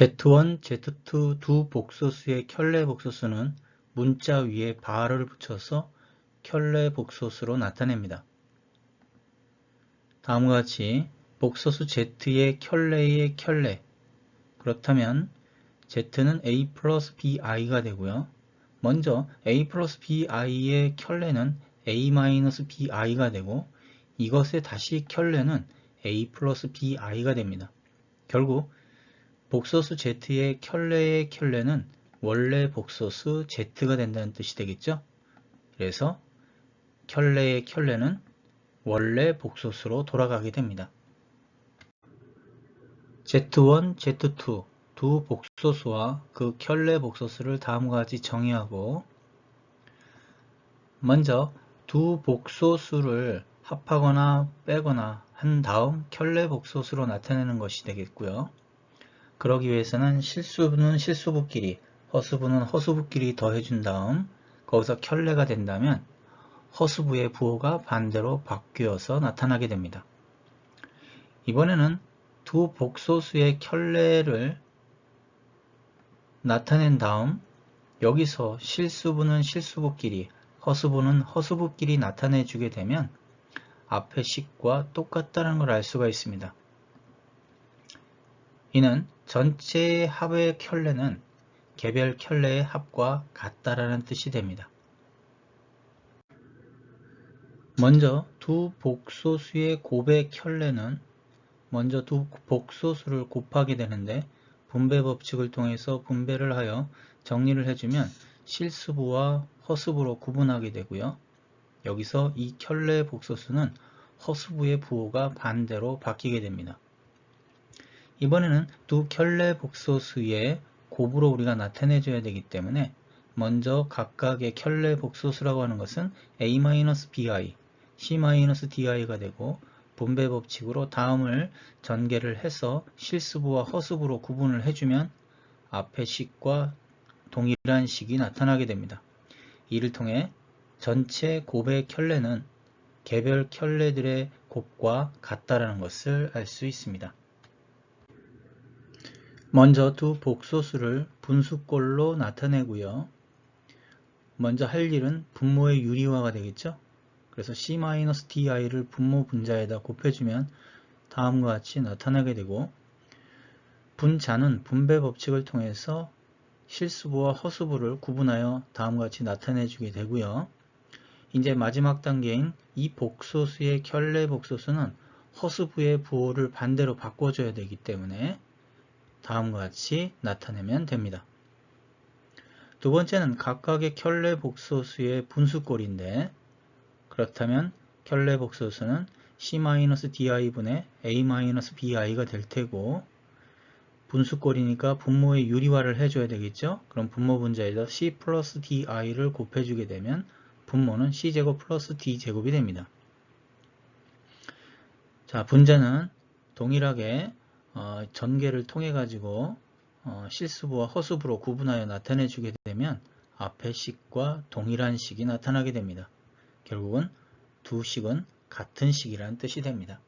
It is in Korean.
Z1, Z2 두 복소수의 켤레 복소수는 문자 위에 발을 붙여서 켤레 복소수로 나타냅니다. 다음과 같이 복소수 Z의 켤레의 켤레 그렇다면 Z는 A 플러스 BI가 되고요. 먼저 A 플러스 BI의 켤레는 A 마이너스 BI가 되고 이것의 다시 켤레는 A 플러스 BI가 됩니다. 결국 복소수 Z의 켤레의 켤레는 원래 복소수 Z가 된다는 뜻이 되겠죠? 그래서 켤레의 켤레는 원래 복소수로 돌아가게 됩니다. Z1, Z2 두 복소수와 그 켤레 복소수를 다음과 같이 정의하고 먼저 두 복소수를 합하거나 빼거나 한 다음 켤레 복소수로 나타내는 것이 되겠고요. 그러기 위해서는 실수분은 실수부끼리, 허수분은 허수부끼리 더해준 다음 거기서 켤레가 된다면 허수부의 부호가 반대로 바뀌어서 나타나게 됩니다. 이번에는 두 복소수의 켤레를 나타낸 다음 여기서 실수부는 실수부끼리, 허수부는 허수부끼리 나타내 주게 되면 앞의 식과 똑같다는 걸 알 수가 있습니다. 이는 전체의 합의 켤레는 개별 켤레의 합과 같다라는 뜻이 됩니다. 먼저 두 복소수의 곱의 켤레는 먼저 두 복소수를 곱하게 되는데 분배 법칙을 통해서 분배를 하여 정리를 해주면 실수부와 허수부로 구분하게 되고요. 여기서 이 켤레 복소수는 허수부의 부호가 반대로 바뀌게 됩니다. 이번에는 두 켤레 복소수의 곱으로 우리가 나타내줘야 되기 때문에 먼저 각각의 켤레 복소수라고 하는 것은 a-bi, c-di가 되고 분배 법칙으로 다음을 전개를 해서 실수부와 허수부로 구분을 해주면 앞의 식과 동일한 식이 나타나게 됩니다. 이를 통해 전체 곱의 켤레는 개별 켤레들의 곱과 같다라는 것을 알 수 있습니다. 먼저 두 복소수를 분수꼴로 나타내고요. 먼저 할 일은 분모의 유리화가 되겠죠. 그래서 c-di를 분모 분자에다 곱해주면 다음과 같이 나타나게 되고 분자는 분배 법칙을 통해서 실수부와 허수부를 구분하여 다음과 같이 나타내주게 되고요. 이제 마지막 단계인 이 복소수의 켤레 복소수는 허수부의 부호를 반대로 바꿔줘야 되기 때문에 다음과 같이 나타내면 됩니다. 두 번째는 각각의 켤레 복소수의 분수꼴인데 그렇다면 켤레 복소수는 c-di분의 a-bi가 될 테고 분수꼴이니까 분모의 유리화를 해줘야 되겠죠. 그럼 분모 분자에다 c 플러스 di를 곱해주게 되면 분모는 c제곱 플러스 d제곱이 됩니다. 자, 분자는 동일하게 어, 전개를 통해 가지고 어, 실수부와 허수부로 구분하여 나타내 주게 되면 앞의 식과 동일한 식이 나타나게 됩니다. 결국은 두 식은 같은 식이라는 뜻이 됩니다.